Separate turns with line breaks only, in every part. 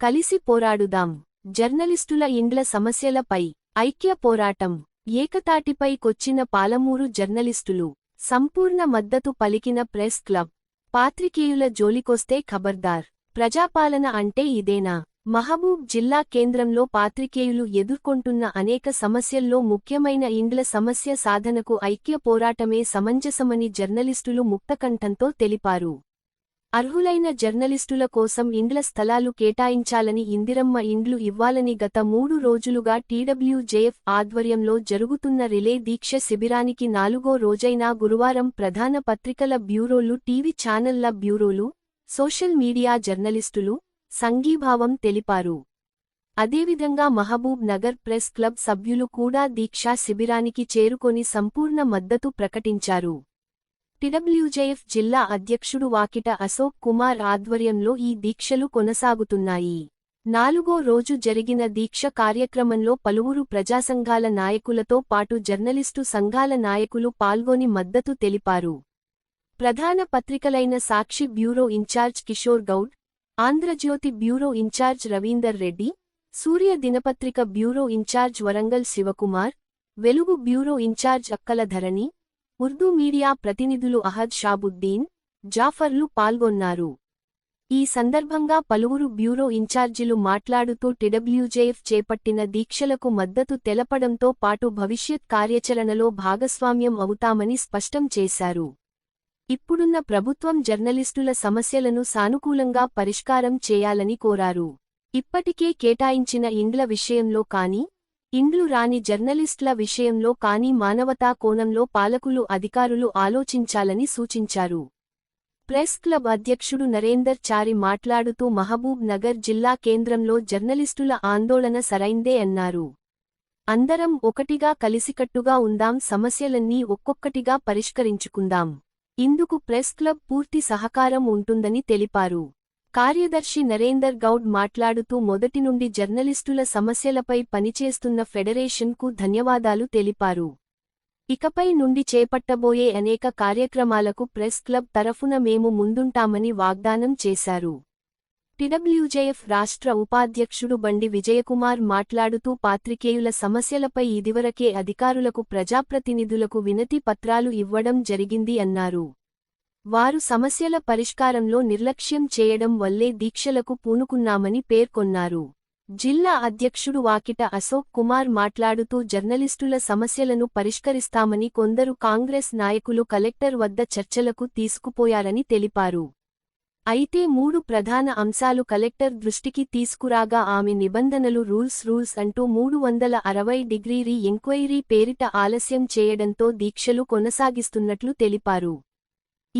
కలిసి పోరాడుదాం. జర్నలిస్టుల ఇండ్ల సమస్యలపై ఐక్య పోరాటం. ఏకతాటిపై కొచ్చిన పాలమూరు జర్నలిస్టులు సంపూర్ణ మద్దతు పలికిన ప్రెస్ క్లబ్. పాత్రికేయుల జోలికొస్తే ఖబర్దార్. ప్రజాపాలన అంటే ఇదేనా? మహబూబ్ జిల్లా కేంద్రంలో పాత్రికేయులు ఎదుర్కొంటున్న అనేక సమస్యల్లో ముఖ్యమైన ఇండ్ల సమస్య సాధనకు ఐక్య పోరాటమే సమంజసమని జర్నలిస్టులు ముక్తకంఠంతో తెలిపారు. అర్హులైన జర్నలిస్టుల కోసం ఇండ్ల స్థలాలు కేటాయించాలని ఇందిరమ్మ ఇండ్లు ఇవ్వాలని గత మూడు రోజులుగా టీడబ్ల్యూజేఎఫ్ ఆధ్వర్యంలో జరుగుతున్న రిలే దీక్ష శిబిరానికి నాలుగో రోజైన గురువారం ప్రధాన పత్రికల బ్యూరోలు టీవీ ఛానళ్ళ బ్యూరోలు సోషల్ మీడియా జర్నలిస్టులు సంఘీభావం తెలిపారు. అదేవిధంగా మహబూబ్ నగర్ ప్రెస్ క్లబ్ సభ్యులు కూడా దీక్షా శిబిరానికి చేరుకొని సంపూర్ణ మద్దతు ప్రకటించారు. టిడబ్ల్యూజేఎఫ్ జిల్లా అధ్యక్షుడు వాకిట అశోక్ కుమార్ ఆధ్వర్యంలో ఈ దీక్షలు కొనసాగుతున్నాయి. నాలుగో రోజు జరిగిన దీక్ష కార్యక్రమంలో పలువురు ప్రజాసంఘాల నాయకులతో పాటు జర్నలిస్టు సంఘాల నాయకులు పాల్గొని మద్దతు తెలిపారు. ప్రధాన పత్రికలైన Sakshi bureau in charge Kishore Goud Andhra Jyothi bureau in charge Ravinder Reddy Surya దినపత్రిక బ్యూరో ఇన్ఛార్జ్ వరంగల్ శివకుమార్ వెలుగు బ్యూరో ఇన్ఛార్జ్ అక్కల ధరణి ఉర్దూ మీడియా ప్రతినిధులు అహద్ షాబుద్దీన్ జాఫర్లు పాల్గొన్నారు. ఈ సందర్భంగా పలువురు బ్యూరో ఇన్ఛార్జీలు మాట్లాడుతూ టిడబ్ల్యూజేఎఫ్ చేపట్టిన దీక్షలకు మద్దతు తెలపడంతో పాటు భవిష్యత్ కార్యాచరణలో భాగస్వామ్యం అవుతామని స్పష్టం చేశారు. ఇప్పుడున్న ప్రభుత్వం జర్నలిస్టుల సమస్యలను సానుకూలంగా పరిష్కారం చేయాలని కోరారు. ఇప్పటికే కేటాయించిన ఇండ్ల విషయంలో కానీ ఇండ్లు రాని జర్నలిస్టుల విషయంలో కానీ మానవతా కోణంలో పాలకులు అధికారులు ఆలోచించాలని సూచించారు. ప్రెస్ క్లబ్ అధ్యక్షుడు నరేందర్ చారి మాట్లాడుతూ మహబూబ్ నగర్ జిల్లా కేంద్రంలో జర్నలిస్టుల ఆందోళన సరైందే అన్నారు. అందరం ఒకటిగా కలిసికట్టుగా ఉందాం సమస్యలన్నీ ఒక్కొక్కటిగా పరిష్కరించుకుందాం. ఇందుకు ప్రెస్ క్లబ్ పూర్తి సహకారం ఉంటుందని తెలిపారు. కార్యదర్శి నరేందర్ గౌడ్ మాట్లాడుతూ మొదటి నుండి జర్నలిస్టుల సమస్యలపై పనిచేస్తున్న ఫెడరేషన్కు ధన్యవాదాలు తెలిపారు. ఇకపై నుండి చేపట్టబోయే అనేక కార్యక్రమాలకు ప్రెస్ క్లబ్ తరఫున మేము ముందుంటామని వాగ్దానం చేశారు. టిడబ్ల్యూజేఎఫ్ రాష్ట్ర ఉపాధ్యక్షుడు బండి విజయకుమార్ మాట్లాడుతూ పాత్రికేయుల సమస్యలపై ఇదివరకే అధికారులకు ప్రజాప్రతినిధులకు వినతి పత్రాలు ఇవ్వడం జరిగింది అన్నారు. వారు సమస్యల పరిష్కారంలో నిర్లక్ష్యం చేయడం వల్లే దీక్షలకు పూనుకున్నామని పేర్కొన్నారు. జిల్లా అధ్యక్షుడు వాకిట అశోక్ కుమార్ మాట్లాడుతూ జర్నలిస్టుల సమస్యలను పరిష్కరిస్తామని కొందరు కాంగ్రెస్ నాయకులు కలెక్టర్ వద్ద చర్చలకు తీసుకుపోయారని తెలిపారు. అయితే మూడు ప్రధాన అంశాలు కలెక్టర్ దృష్టికి తీసుకురాగా ఆమె నిబంధనలు రూల్స్ రూల్స్ అంటూ మూడు వందల అరవై డిగ్రీ రీ ఎంక్వైరీ పేరిట ఆలస్యం చేయడంతో దీక్షలు కొనసాగిస్తున్నట్లు తెలిపారు.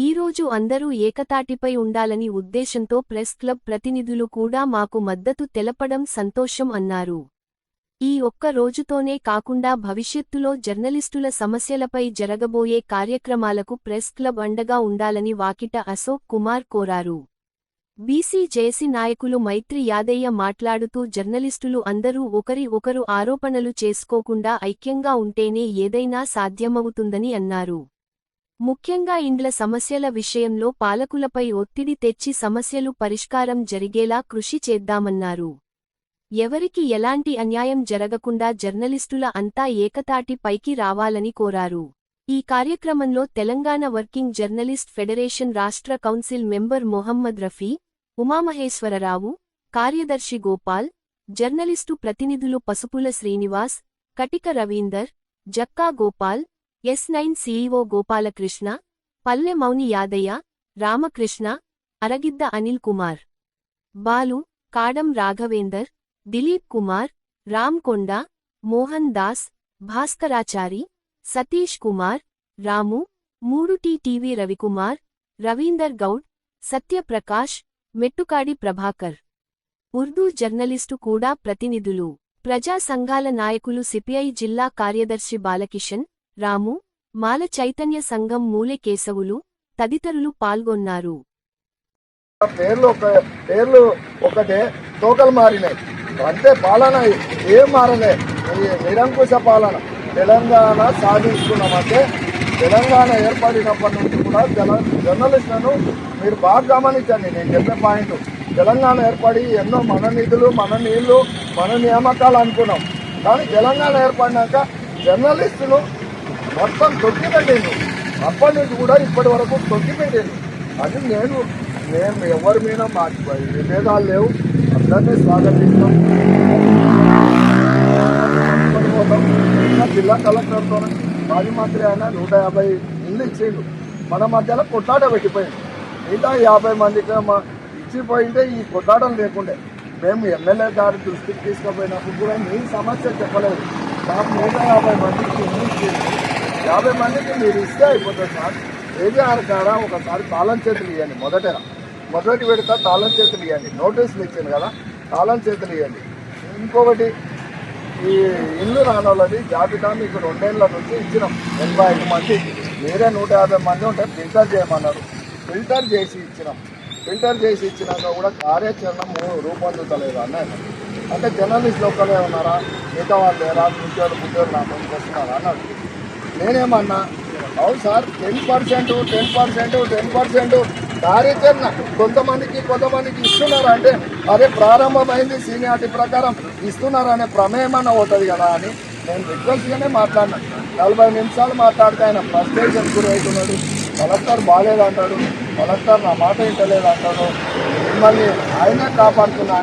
ఈరోజు అందరూ ఏకతాటిపై ఉండాలని ఉద్దేశంతో ప్రెస్ క్లబ్ ప్రతినిధులు కూడా మాకు మద్దతు తెలపడం సంతోషం అన్నారు. ఈ ఒక్క రోజుతోనే కాకుండా భవిష్యత్తులో జర్నలిస్టుల సమస్యలపై జరగబోయే కార్యక్రమాలకు ప్రెస్ క్లబ్ అండగా ఉండాలని వాకిట అశోక్ కుమార్ కోరారు. బీసీ జేసీ నాయకులు మైత్రి యాదయ్య మాట్లాడుతూ జర్నలిస్టులు అందరూ ఒకరి ఒకరు ఆరోపణలు చేసుకోకుండా ఐక్యంగా ఉంటేనే ఏదైనా సాధ్యమవుతుందని అన్నారు. ముఖ్యంగా ఇండ్ల సమస్యల విషయంలో పాలకులపై ఒత్తిడి తెచ్చి సమస్యలు పరిష్కారం జరిగేలా కృషి చేద్దామన్నారు. ఎవరికి ఎలాంటి అన్యాయం జరగకుండా జర్నలిస్టుల అంతా ఏకతాటి పైకి రావాలని కోరారు. ఈ కార్యక్రమంలో తెలంగాణ వర్కింగ్ జర్నలిస్ట్ ఫెడరేషన్ రాష్ట్ర కౌన్సిల్ మెంబర్ మొహమ్మద్ రఫీ ఉమామహేశ్వరరావు కార్యదర్శి గోపాల్ జర్నలిస్టు ప్రతినిధులు Pasupula Srinivas Katika Ravinder Jakka Gopal S nine CEO Gopalakrishna Palle Mouni Yadaiah Ramakrishna Aragidda Anil Kumar Balu కాడం రాఘవేందర్ దిలీప్ కుమార్ రామ్ కొండ మోహన్ దాస్ భాస్కరాచారి సతీష్ కుమార్ రాము మూడు టీటీవీ రవికుమార్ రవీందర్ గౌడ్ సత్యప్రకాష్ మెట్టుకాడి ప్రభాకర్. ఉర్దూ జర్నలిస్టు కూడా ప్రతినిధులు. ప్రజా సంఘాల నాయకులు సిపిఐ జిల్లా కార్యదర్శి బాలకిషన్ రాము మాల చైతన్య సంఘం మూలె కేశవులు తదితరులు పాల్గొన్నారు.
పేర్లు ఒక పేర్లు ఒకటే తోకలు మారినాయి. అంతే పాలన ఏం మారలే? నిరంకుశ పాలన. తెలంగాణ సాధించుకున్నామంటే తెలంగాణ ఏర్పడినప్పటి నుంచి కూడా జన జర్నలిస్టులను మీరు బాగా గమనించండి. నేను చెప్పే పాయింట్ తెలంగాణ ఏర్పడి ఎన్నో మన నిధులు మన నీళ్ళు మన నియామకాలు అనుకున్నాం. కానీ తెలంగాణ ఏర్పడినాక జర్నలిస్టులు మొత్తం తొక్కిపెట్టిండు. అప్పటి నుంచి కూడా ఇప్పటి వరకు తొక్కిపెట్టిండు. అది నేను మేము ఎవరి మీద మాకు విభేదాలు లేవు. అందరినీ స్వాగతిస్తాం జిల్లా కలెక్టర్తో మాజీ మంత్రి ఆయన నూట యాభై ఇల్లు ఇచ్చిండు. మన మధ్యలో కొట్లాట పెట్టిపోయింది మిగతా యాభై మందికి మా ఇచ్చిపోయింటే ఈ కొట్లాటం లేకుండే. మేము ఎమ్మెల్యే గారి దృష్టికి తీసుకుపోయినప్పుడు కూడా మీ సమస్య చెప్పలేదు. నాకు నూట యాభై మందికి ఇల్లు ఇచ్చిండు. యాభై మందికి మీరు ఇస్తే అయిపోతుంది సార్. కేజీఆర్ కాడ ఒకసారి తాళం చేతులు ఇవ్వండి మొదటగా మొదటి విడత తాళం చేతులు ఇవ్వండి నోటీసులు ఇచ్చింది కదా తాళం చేతులు ఇవ్వండి ఇంకొకటి ఈ ఇల్లు రానోళ్ళది జాబితా మీకు రెండేళ్ళ నుంచి ఇచ్చినాం. ఎనభై ఐదు మంది. మీరే నూట యాభై మంది ఉంటే ఫిల్టర్ చేయమన్నారు. ఫిల్టర్ చేసి ఇచ్చినాం. ఫిల్టర్ చేసి ఇచ్చినాక కూడా కార్యాచరణ రూపొందుతలేదు అన్నాడు అంటే జర్నలిస్ట్ ఒక్కరే ఉన్నారా? మిగతా వాళ్ళు లేరా? కూర్చోరు కూర్చోరు నా ముందుకు వస్తున్నారా? అన్నాడు నేనేమన్నా అవును sir ten percent ten percent ten percent కార్యాచరణ కొంతమందికి కొంతమందికి ఇస్తున్నారు అంటే అదే ప్రారంభమైంది సీనియారిటీ ప్రకారం ఇస్తున్నారు అనే ప్రమేయం అన్న అవుతుంది కదా అని నేను రిక్వెస్ట్గానే మాట్లాడినా నలభై నిమిషాలు మాట్లాడితే ఆయన ఫ్రస్ట్రేషన్ గురి అవుతున్నాడు కలెక్టర్ బాగాలేదు అంటాడు కలెక్టర్ నా మాట ఇంటలేదంటాడు మిమ్మల్ని ఆయనే కాపాడుతున్నా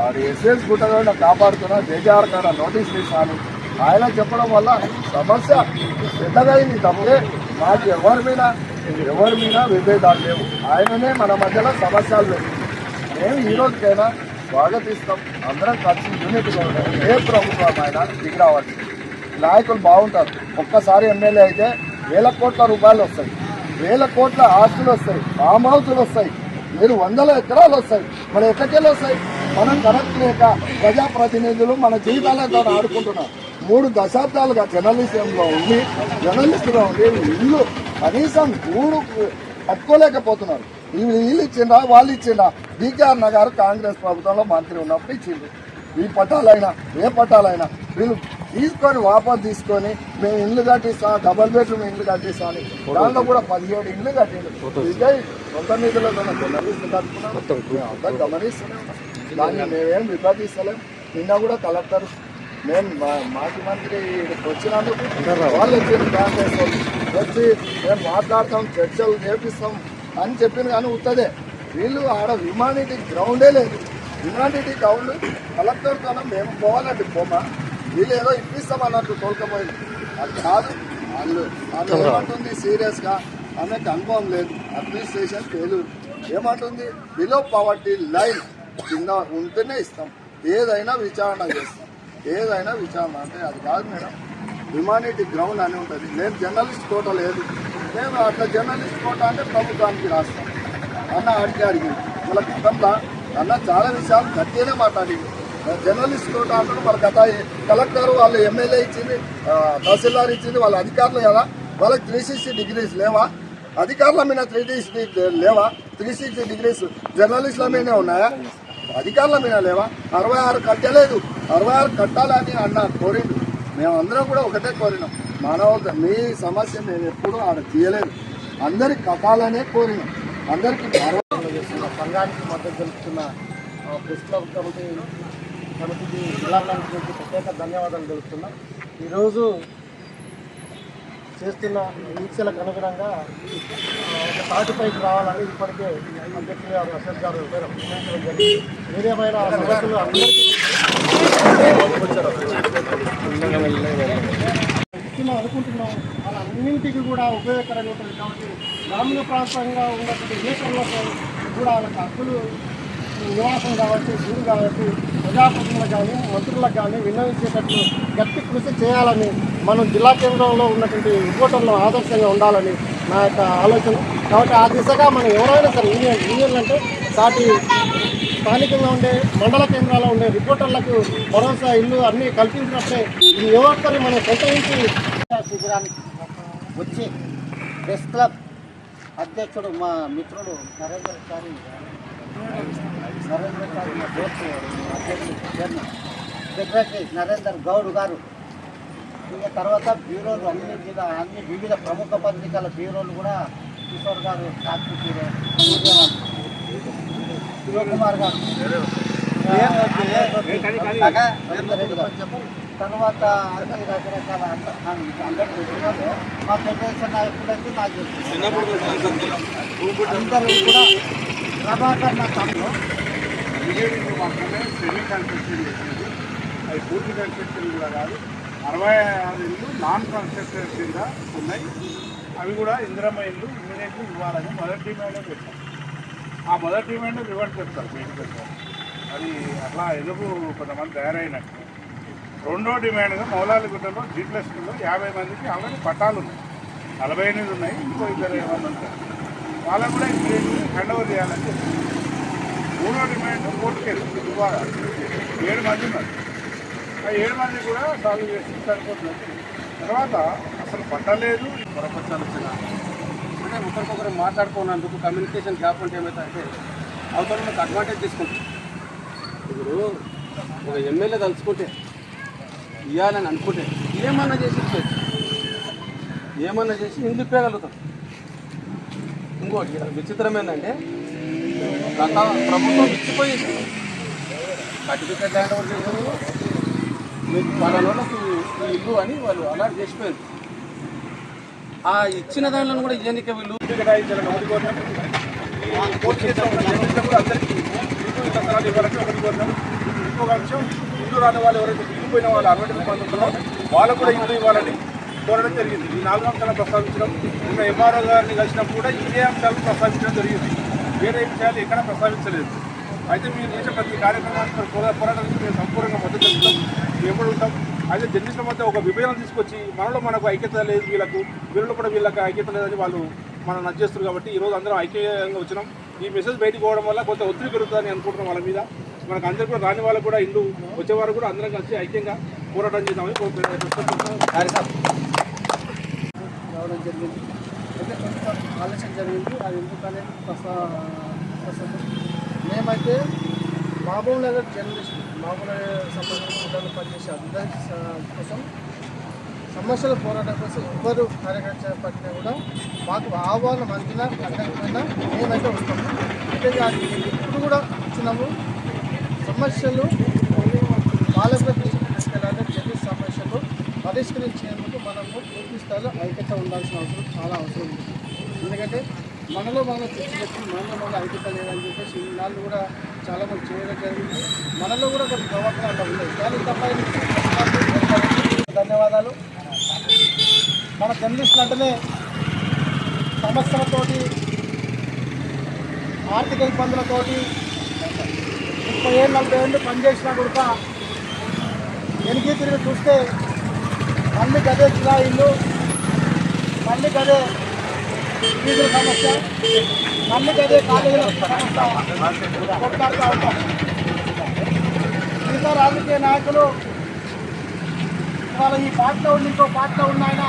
అని ఎస్ఎస్ గుట్టగా కాపాడుతున్నా జేజార్ కాడ నోటీస్ తీసాను ఆయన చెప్పడం వల్ల సమస్య పెద్దదైంది తప్పే మాకు ఎవరి మీద ఎవరి మీద విభేదాలు లేవు. ఆయననే మన మధ్యలో సమస్యలు లేవు. మేము ఈ రోజుకైనా స్వాగతిస్తాం. అందరం కలిసి యూనిట్గా ఉంటాం ఏ ప్రభుత్వం అయినా దిగి రావాలి నాయకులు బాగుంటారు. ఒక్కసారి ఎమ్మెల్యే అయితే వేల కోట్ల రూపాయలు వస్తాయి. వేల కోట్ల ఆస్తులు వస్తాయి. ఫామ్ హౌసులు వస్తాయి. మీరు వందల ఎకరాలు వస్తాయి. మన ఎక్కడికెళ్ళి వస్తాయి? మనం కరెక్ట్ లేక ప్రజాప్రతినిధులు మన జీవితాలతో ఆడుకుంటున్నారు. మూడు దశాబ్దాలుగా జర్నలిజంలో ఉండి జర్నలిస్టుగా ఉండి ఇల్లు కనీసం గూడు కట్టుకోలేకపోతున్నారు వీళ్ళు ఇచ్చిండ్రా వాళ్ళు ఇచ్చిండ్రా. డీకేఆర్ నగర్ కాంగ్రెస్ ప్రభుత్వంలో మంత్రి ఉన్నప్పుడు ఇచ్చిండ్రు. ఈ పట్టాలైనా ఏ పట్టాలైనా వీళ్ళు తీసుకొని వాపస్ తీసుకొని మేము ఇల్లు కట్టిస్తాం డబల్ బెడ్రూమ్ ఇల్లు కట్టిస్తాం అని. దాంట్లో కూడా పదిహేడు ఇల్లు కట్టిండు విజయ్ సొంత నిధులతో కట్టుకున్నాం. అంతా గమనిస్తూనే ఉన్నాం. దాన్ని మేమేం విభజిస్తలేం. నిన్న కూడా కలెక్టర్ మేము మా- మాజీ మంత్రి ఇక్కడికి వచ్చినందుకు వాళ్ళు కాంగ్రెస్ వాళ్ళు వచ్చి మేము మాట్లాడతాం చర్చలు చేపిస్తాం అని చెప్పింది కానీ ఉత్తదే. వీళ్ళు ఆడ హ్యుమానిటీ గ్రౌండే లేదు. హ్యుమానిటీ గ్రౌండ్ కలెక్టర్తో మేము పోవాలండి బొమ్మ వీళ్ళు ఏదో ఇప్పిస్తాం అన్నట్టు తోలుకపోయింది. అది కాదు వాళ్ళు ఆమె ఏమంటుంది సీరియస్గా? ఆమెకు అనుభవం లేదు. Administration failure. ఏమంటుంది? బిలో పవర్టీ లైన్ కింద ఉంటేనే ఇస్తాం. ఏదైనా విచారణ చేస్తాం. ఏదైనా విచారణ అంటే అది కాదు మేడం. హ్యుమానిటీ గ్రౌండ్ అని ఉంటుంది. నేను జర్నలిస్ట్ కోట లేదు. నేను అట్లా జర్నలిస్ట్ కోట అంటే ప్రభుత్వానికి రాస్తాను అన్న అడిగి అడిగి వాళ్ళ గతంలో అన్న చాలా విషయాలు గట్టిగానే మాట్లాడింది జర్నలిస్ట్ కోట అంటారు వాళ్ళ గత కలెక్టర్ వాళ్ళు ఎమ్మెల్యే ఇచ్చింది తహసీల్దార్ ఇచ్చింది వాళ్ళ అధికారులు కదా. వాళ్ళకి త్రీ సిక్స్టీ డిగ్రీస్ లేవా? అధికారుల మీద త్రీ సిక్స్టీ లేవా? త్రీ సిక్స్టీ డిగ్రీస్ జర్నలిస్టుల మీదనే ఉన్నాయా? అధికారుల మీద లేవా? అరవై ఆరు కట్టలేదు అరవై ఆరు కట్టాలని అన్న కోరిండు. మేమందరం కూడా ఒకటే కోరినాం. మానవ మీ సమస్య నేను ఎప్పుడూ ఆడ తీయలేదు. అందరికి కట్టాలనే కోరినాం. అందరికీ చేస్తున్న సంఘానికి మద్దతు తెలుపుతున్న ఆ, ప్రెస్ క్లబ్ కమిటీ కమిటీకి జిల్లా కమిటీకి ప్రత్యేక ధన్యవాదాలు తెలుపుతున్నాం. ఈరోజు చేస్తున్న వీక్షలకు అనుగుణంగా ఒక తాటిపైకి రావాలని ఇప్పటికే అధ్యక్షులు గారు అశోక్ గారు నిర్ణయించడం జరిగింది. ఏదేమైనా సమస్యలు అందరికీ ఇస్తున్నాం అనుకుంటున్నాం. వాళ్ళన్నింటికి కూడా ఉపయోగకరంగా ఉంటుంది కాబట్టి గ్రామీణ ప్రాంతంగా ఉన్నటువంటి విలేకరులకు కూడా వాళ్ళకి హక్కులు నివాసం కాబట్టి గురి కాబట్టి ప్రజాప్రతినిధులకు కానీ మంత్రులకు కానీ విన్నవించేటట్లు గట్టి కృషి చేయాలని మనం జిల్లా కేంద్రంలో ఉన్నటువంటి రిపోర్టర్లు ఆదర్శంగా ఉండాలని నా యొక్క ఆలోచన. కాబట్టి ఆ దిశగా మనం ఎవరైనా సరే యూనియన్ యూనియన్లు అంటే సాటి స్థానికంగా ఉండే మండల కేంద్రాల్లో ఉండే రిపోర్టర్లకు భరోసా ఇల్లు అన్నీ కల్పించినట్లే ఈ యువకుని మనం ప్రోత్సహించి
శిబిరానికి వచ్చి ప్రెస్ క్లబ్ అధ్యక్షుడు మా మిత్రుడు నరేంద్ర గారి నరేందర్ చారి మా అధ్యక్షుడు చైర్మన్ సెక్రటరీ నరేందర్ గౌడ్ గారు. ఇక తర్వాత బ్యూరోలు అన్ని మీద అన్ని వివిధ ప్రముఖ పత్రికల బ్యూరోలు కూడా కిషోర్ గారు సాక్షి బ్యూరో శివకుమార్ గారు. తర్వాత అన్ని రకరకాల అందరూ మా ఫెడరేషన్ నాయకులైతే నాకు అందరూ కూడా ప్రభాకర్ నా తమ్ముడు.
ఇంజనీరింగ్ మాత్రమే సెమీ కన్స్ట్రక్షన్ చేసేది అది పూర్తి కన్స్ట్రక్షన్ కూడా కాదు. అరవై ఆరు ఇళ్ళు నాన్ కన్స్ట్రక్షన్ కింద ఉన్నాయి. అవి కూడా ఇందిరమ్మ ఇల్లు ఇమీడియట్లీ ఇవ్వాలని మొదటి డిమాండ్ పెట్టాం ఆ మొదటి డిమాండ్ రివర్స్ చేస్తారు బయటకు పెట్టారు అది అట్లా ఎదుగు కొంతమంది తయారైనట్టు? రెండో డిమాండ్గా మౌలాలిగుట్టలో జీ ప్లస్లో యాభై మందికి ఆల్రెడీ పట్టాలు ఉన్నాయి. నలభై ఎనిమిది ఉన్నాయి ఇంకో ఇద్దరు ఏమన్నా ఉంటారు వాళ్ళకు కూడా ఇమీడియట్లీ హ్యాండ్ ఓవర్ చేయాలని చెప్పారు. మూడో డిమాండ్ కోర్టు కేసు ఇవ్వాలి ఏడు మంది ఉన్నారు. ఆ ఏడు మంది కూడా సాల్వ్ చేసి సరిపోతుంది తర్వాత అసలు పట్టలేదు
పొరపచ్చాలు వచ్చిన. అంటే ఒకరికొకరు మాట్లాడుకున్నందుకు కమ్యూనికేషన్ గ్యాప్ ఉంటే ఏమైతే అవతల మనకు అడ్వాంటేజ్ తీసుకుంటాం ఇప్పుడు ఒక ఎమ్మెల్యే తలుచుకుంటే ఇవ్వాలని అనుకుంటే ఏమన్నా చేసి ఇచ్చేది ఏమన్నా చేసి ఇందుకు ఇప్పగలుగుతాం ఇంకోటి విచిత్రమేందంటే గత ప్రభుత్వం ఇచ్చిపోయింది. సర్టిఫికెట్ ల్యాండ్ ఓవర్ చేసారు మీకు వాళ్ళకి ఈ ఇల్లు అని వాళ్ళు అలాట్ చేసిపోయారు. ఆ ఇచ్చిన దానిలో కూడా ఇయ్యనిక వీళ్ళు.
ఇల్లు ఇంకొక అంశం ఇల్లు రాని వాళ్ళు ఎవరైతే పోయిన వాళ్ళు అరవై తొమ్మిది మంది ఉన్నారో వాళ్ళకు కూడా ఇల్లు ఇవ్వాలని కోరడం జరిగింది. ఈ నాలుగు అంశాలను ప్రస్తావించడం నిన్న ఎంఆర్ఓ గారిని కలిసినప్పుడు కూడా ఇదే అంశాలను ప్రస్తావించడం జరిగింది. వేరే విషయాలు ఎక్కడ ప్రస్తావించలేదు. అయితే మీరు చేసే ప్రతి కార్యక్రమానికి పోరా- పోరాటానికి మేము సంపూర్ణంగా మద్దతు తెలుపుతాం మేము ఉంటాం. అయితే జర్నలిస్టుల మధ్య ఒక విభజన తీసుకొచ్చి మనలో మనకు ఐక్యత లేదు వీళ్ళకు వీళ్ళలో కూడా వీళ్ళకి ఐక్యత లేదని వాళ్ళు మనం నచ్చేస్తారు కాబట్టి ఈరోజు అందరం ఐక్యంగా వచ్చినాం. ఈ మెసేజ్ బయటకు పోవడం వల్ల కొంత ఒత్తిడి పెరుగుతుందని అనుకుంటున్నాం వాళ్ళ మీద. మనకు అందరికీ కూడా రాని వాళ్ళకు కూడా ఇల్లు వచ్చేవారు కూడా అందరం కలిసి ఐక్యంగా పోరాటం చేద్దామని కోరుకుంటున్నాం
రావడం జరిగింది అయితే కొంత ఆలోచన జరిగింది. అది ఎందుకనేది ప్రసా ప్రస్తుతం మేమైతే మహబూబ్ నగర్ జర్నలిస్ట్ మహబూబ్ నగర్ సంబంధించిన పనిచేసే అభివృద్ధి కోసం సమస్యల పోరాటం కోసం ఎవరు కార్యకర్త పట్టినా కూడా మాకు ఆహ్వానం అందినా అందకపోయినా మేమైతే వస్తాము అంటే అది ఇప్పుడు కూడా వచ్చినాము సమస్యలు పాలకుల దృష్టికి తీసుకెళ్ళాలి చెల్లి సమస్యలు పరిష్కరించేందుకు విధానంలో పూర్తి స్థాయిలో ఐక్యత ఉండాల్సిన అవసరం చాలా అవసరం ఉంది. ఎందుకంటే మనలో మనం తెచ్చిపెట్టి మనలో మన ఐక్యత లేదని చెప్పేసి ఇన్నాళ్ళు కూడా చాలా మంది చేయడం జరిగింది. మనలో కూడా కొన్ని ప్రవర్తన అట్లా ఉన్నాయి. కానీ తప్ప ధన్యవాదాలు. మన జర్నలిస్టులు అంటేనే సమస్యలతోటి ఆర్థిక ఇబ్బందులతోటి ముప్పై ఏళ్ళు నలభై ఏళ్ళు పనిచేసినా కూడా వెనక్కి తిరిగి చూస్తే మళ్ళీ గదే ఇల్లు? మళ్ళీ గదే ఫీజుల సమస్య? మళ్ళీ గదే కాలేజీల సమస్య? కొట్లాడుతూ ఉంటాం మిగతా రాజకీయ నాయకులు ఇవాళ ఈ పార్టీలో ఉండి ఇంకో పార్టీలో ఉన్న ఆయన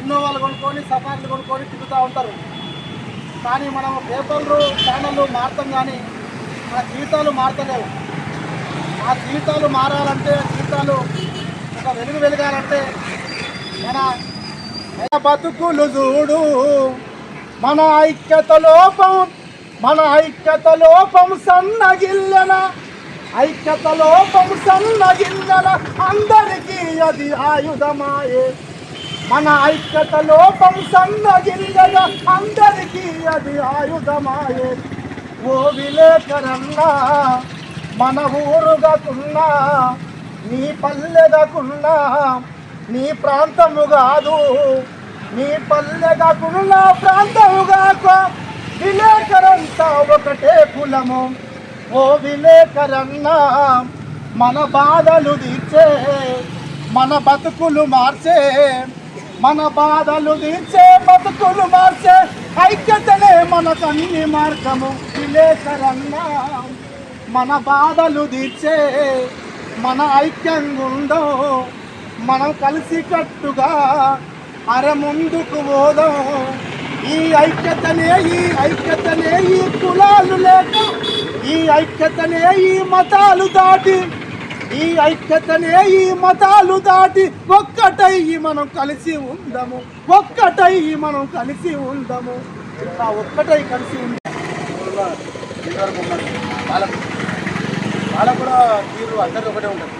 ఇన్నోవాలు కొనుక్కొని సఫారీలు కొనుక్కొని తిరుగుతూ ఉంటారు. కానీ మనం పేపర్లు ఛానళ్ళు మారుతాం కానీ మన జీవితాలు మారతలేవు. ఆ జీవితాలు మారాలంటే జీవితాలు ఒక వెలుగు వెలగాలంటే మన బతుకులు చూడు. మన ఐక్యత లోపం మన ఐక్యత లోపం సన్నగిల్లన. ఐక్యత లోపం సన్నగిల్లన అందరికీ అది ఆయుధమాయే. మన ఐక్యత లోపం సన్నగిల్లన అందరికీ అది ఆయుధమాయే. ఓ విలేకరన్నా మన ఊరుగాకున్నా నీ పల్లెదకున్నా నీ ప్రాంతము కాదు నీ పల్లెదకున్నా ప్రాంతము కాక విలేకరంతా ఒకటే కులము. ఓ విలేకరన్నా మన బాధలు తీర్చే మన బతుకులు మార్చే మన బాధలు తీర్చే బతుకులు మార్చే ఐక్యతనే మనకన్ని మార్గము. విలేకరన్నా మన బాధలు తీర్చే మన ఐక్యంగా ఉందో మనం కలిసి కట్టుగా అర ముందుకు పోదాం. ఈ ఐక్యతనే ఈ ఐక్యతనే ఈ కులాలు లేక ఈ ఐక్యతనే ఈ మతాలు దాటి ఈ ఐక్యతనే ఈ మతాలు దాటి ఒక్కటై మనం కలిసి ఉందాము. ఒక్కటై మనం కలిసి ఉందాము. ఒక్కటై కలిసి ఉందాము
కలెక్టర్ల దీని వరకు ఉన్నది వాళ్ళకు కూడా తీరు అందరికీ ఒకటే ఉంటుంది.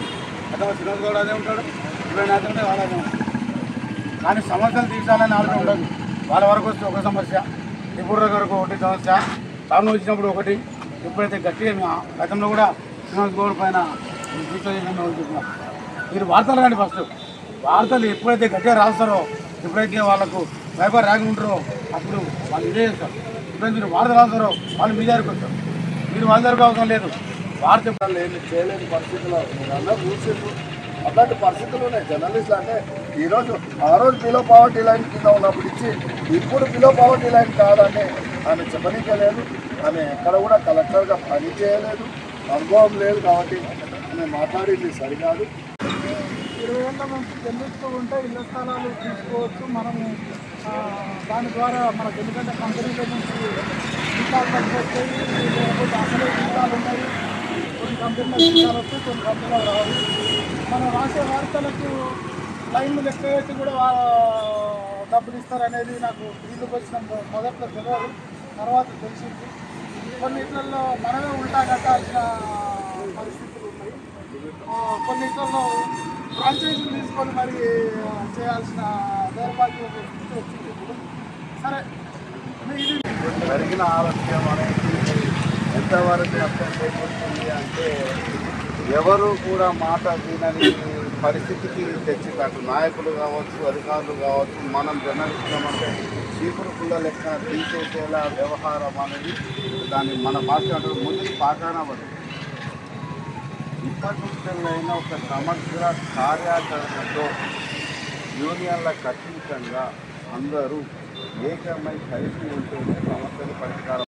అతను వినోద్ గౌడ్ అదే ఉంటాడు ఇరవై నేతలు ఉంటే వాళ్ళ అదే ఉంటాడు కానీ సమస్యలు తీర్చాలని ఆలోచన ఉండదు. వాళ్ళ వరకు వస్తే ఒక సమస్య ఇప్పుడు వరకు ఒకటి సమస్య టౌన్ వచ్చినప్పుడు ఒకటి ఎప్పుడైతే గట్టిగా గతంలో కూడా వినోద్ గౌడ్ పైన దీక్ష చేసిన మీరు వార్తలు రండి ఫస్ట్. వార్తలు ఎప్పుడైతే గట్టిగా రాస్తారో ఎప్పుడైతే వాళ్ళకు పేపర్ రాకుంటారో అప్పుడు వాళ్ళు ఇదే చేస్తారు. ఎప్పుడైతే మీరు వార్తలు రాస్తారో వాళ్ళు మీ దగ్గరికి వస్తారు. మీరు వాళ్ళ దగ్గరకు అవసరం లేదు. వార్త
వాళ్ళు ఏమి చేయలేని పరిస్థితుల్లో మీరందరూ కూర్చుంటూ అలాంటి పరిస్థితులు ఉన్నాయి. జర్నలిస్టులు అంటే ఈరోజు ఆ రోజు బిలో పావర్టీ లైన్ కింద ఉన్నప్పుడు ఇచ్చి ఇప్పుడు బిలో పావర్టీ లైన్ కాదని ఆమె చెప్పనీయలేదు ఆమె ఎక్కడ కూడా కలెక్టర్గా పని చేయలేదు అనుభవం లేదు కాబట్టి ఆమె మాట్లాడింది సరికాదు.
ఇరవై ఏళ్ళ నుంచి ఉంటే ఇళ్ళ స్థలాలు తీసుకోవచ్చు. మనము దాని ద్వారా మనకు ఎందుకంటే కంపెనీల నుంచి జీతాలు తగ్గిపోతాయి లేకపోతే అసలే జీతాలు ఉన్నాయి కొన్ని జీతాలు వస్తాయి కొన్ని రావు మనం రాసే వార్తలకు లైన్లు లెక్క పెట్టి కూడా డబ్బులు ఇస్తారనేది నాకు వీళ్ళకి వచ్చిన మొదట్లో తెలియదు తర్వాత తెలిసింది. కొన్నిట్లలో మనమే ఉంటా కట్టాల్సిన పరిస్థితులు ఉన్నాయి. కొన్నిట్లలో ఫ్రాంచైజీలు తీసుకొని మరి చేయాల్సిన దౌర్భాగ్యం వచ్చింది ఇప్పుడు. సరే
జరిగిన ఆలస్యం అనేది ఎంతవరకు నష్టం చేకూరుతుంది అంటే ఎవరు కూడా మాట వినని పరిస్థితికి తెచ్చిందట నాయకులు కావచ్చు అధికారులు కావచ్చు మనం జర్నలిస్టులం చీపురు పుల్ల లెక్క తీసేసేలా వ్యవహారం అనేది దాన్ని మన భాష ముందుకు ముందు పాకాన ఇప్పటి నుంచైనా ఒక సమగ్ర కార్యాచరణతో యూనియన్ల ఖచ్చితంగా అందరూ ఏకమై కలిసి ఉంటేనే సమస్యలు పరిష్కారం